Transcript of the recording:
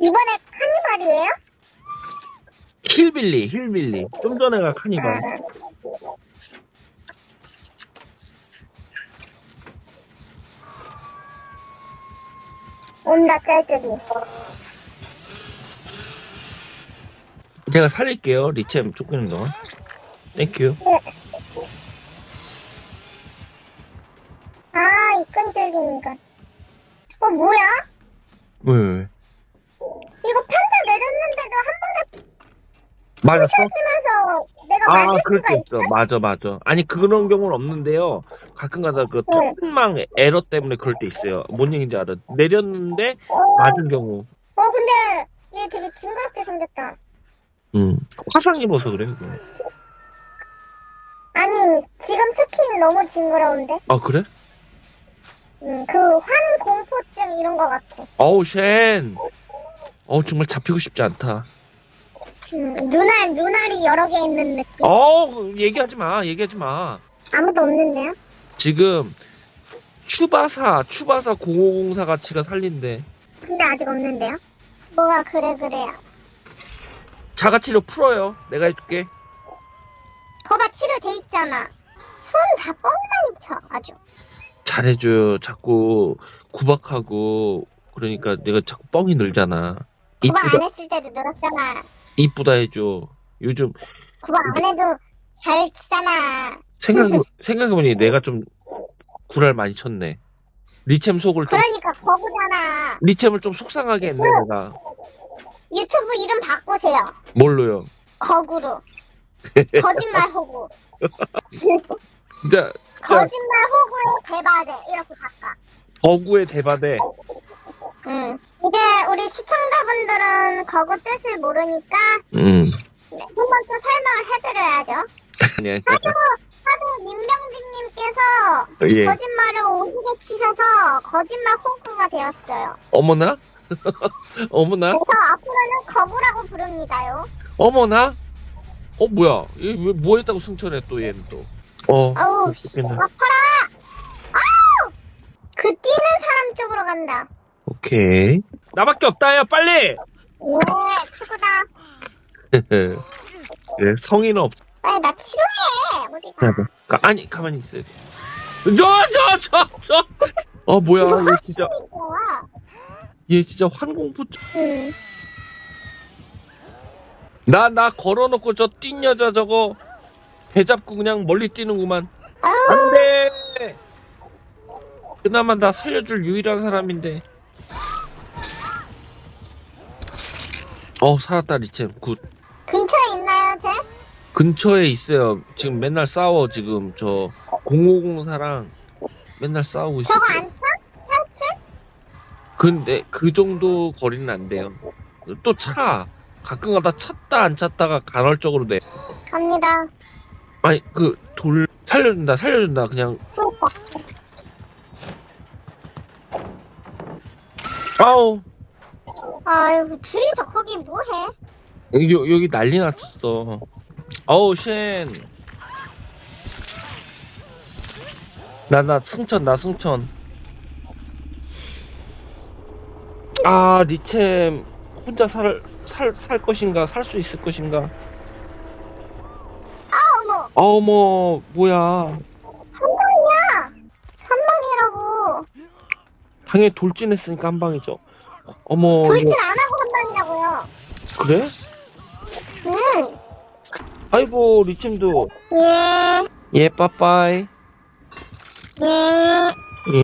이번에 카니발이에요? 힐빌리, 힐빌리. 좀 전에가 카니발. 온다, 짤짤이. 제가 살릴게요. 리챔 쫓기는 동안. 땡큐. 아, 이 끈질기니까. 어, 뭐야? 왜, 왜, 왜? 이거 편자 내렸는데도 한 번에 맞았어? 부셔지면서 내가 아, 맞을 그럴 수가 때 있어? 있어. 맞아, 맞아. 아니, 그런 경우는 없는데요. 가끔 가다 그 네. 특망 에러 때문에 그럴 때 있어요. 뭔 얘기인지 알아. 내렸는데 어, 맞은 경우. 어, 근데 얘 되게 징그럽게 생겼다. 음. 화상 입어서 그래, 그거. 아니, 지금 스킨 너무 징그러운데? 아, 그래? 음, 그 환 공포증 이런 거 같아. 어우, 쉔. 어우, 정말 잡히고 싶지 않다. 음, 눈알, 눈알이 여러 개 있는 느낌. 어우, 얘기하지 마, 얘기하지 마. 아무도 없는데요? 지금, 추바사, 추바사 0504 가치가 살린대. 근데 아직 없는데요? 뭐가 그래, 그래요. 자가치료 풀어요. 내가 해줄게. 거봐, 치료돼 있잖아. 손다 뻥만 쳐, 아주. 잘해줘요. 자꾸 구박하고, 그러니까 내가 자꾸 뻥이 늘잖아. 구박 안 했을 때도 늘었잖아. 이쁘다 해줘. 요즘, 구박 안 해도 잘 치잖아. 생각, 생각해보니 내가 좀 구랄 많이 쳤네. 리챔 속을 좀, 그러니까 거부잖아. 리챔을 좀 속상하게 했네, 내가. 유튜브 이름 바꾸세요. 뭘로요? 거구로. 거짓말 호구. 진짜, 거짓말 호구의 대바대. 이렇게 바꿔. 어구의 대바대. 응. 우리 시청자분들은 거구 뜻을 모르니까 음. 한번 또 설명을 해드려야죠. 아니, 아니. 하도 민병진님께서 예. 거짓말을 오지게 치셔서 거짓말 호구가 되었어요. 어머나? 어머나? 그래서 앞으로는 거구라고 부릅니다요. 어머나? 어, 뭐야? 얘 왜, 뭐 했다고 승천해, 또, 얘는 또. 어. 아우, 씨. 아파라! 아우! 그 뛰는 사람 쪽으로 간다. 오케이. 나밖에 없다, 야, 빨리! 네, 추구다. 그래, 성의는 없, 빨리 나 치료해! 어디 가? 가- 아니, 가만히 있어야 돼. 저, 저, 저, 저! 어, 뭐야, 얘 진짜, 뭐야? 얘 진짜 환공포, 응. 나, 나 걸어놓고 저 뛴 여자 저거, 배 잡고 그냥 멀리 뛰는구만. 아유, 안 돼! 그나마 나 살려줄 유일한 사람인데. 어, 살았다, 리챔. 굿. 근처에 있나요, 쟤? 근처에 있어요. 지금 맨날 싸워, 지금. 저, 0504랑 맨날 싸우고 있어. 저거 안 차? 탈출? 근데 그 정도 거리는 안 돼요. 또 차. 가끔 가다 찼다 안 찼다가 간헐적으로 돼. 갑니다. 아니, 그, 돌, 살려준다, 살려준다. 그냥, 아우. 아이고, 둘이서 거기 뭐해? 여기, 여기 난리 났어. 어우, 쉔. 나, 나, 승천, 나 승천. 아, 리챔, 혼자 살, 살, 살 것인가, 살 수 있을 것인가. 어머, 어머, 뭐야. 한 방이라고. 당연히 돌진했으니까 한 방이죠. 어머, 돌진 이거, 안 하고 한 방이라고요. 그래? 응. 아이고, 리챔도. 예, 예, 빠빠이. 예.